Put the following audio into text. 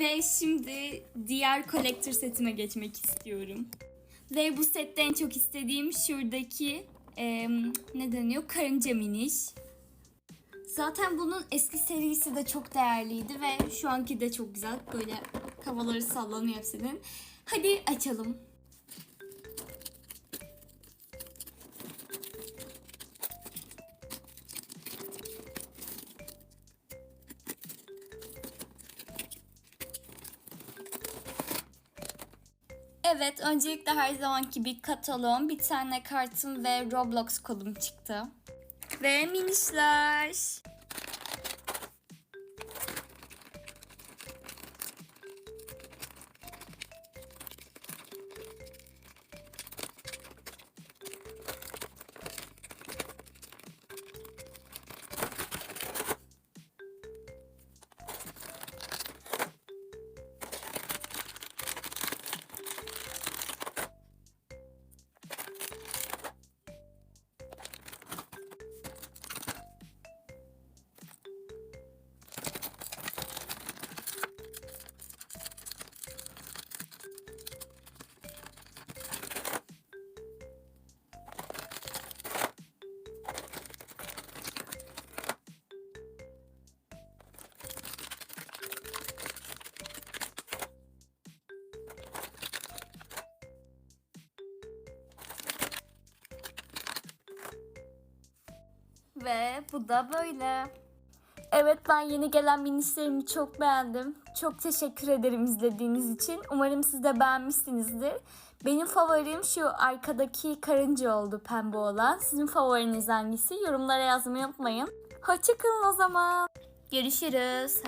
Ve şimdi diğer collector setime geçmek istiyorum. Ve bu sette en çok istediğim şuradaki em, ne deniyor? Karınca miniş. Zaten bunun eski serisi de çok değerliydi ve şu anki de çok güzel. Böyle havaları sallanıyor hepsinin. Hadi açalım. Evet, öncelikle her zamanki bir kataloğum, bir tane kartım ve Roblox kodum çıktı. Ve minişler. Ve bu da böyle. Evet ben yeni gelen minişlerimi çok beğendim. Çok teşekkür ederim izlediğiniz için. Umarım siz de beğenmişsinizdir. Benim favorim şu arkadaki karınca oldu pembe olan. Sizin favoriniz hangisi? Yorumlara yazmayı unutmayın. Hoşçakalın o zaman. Görüşürüz.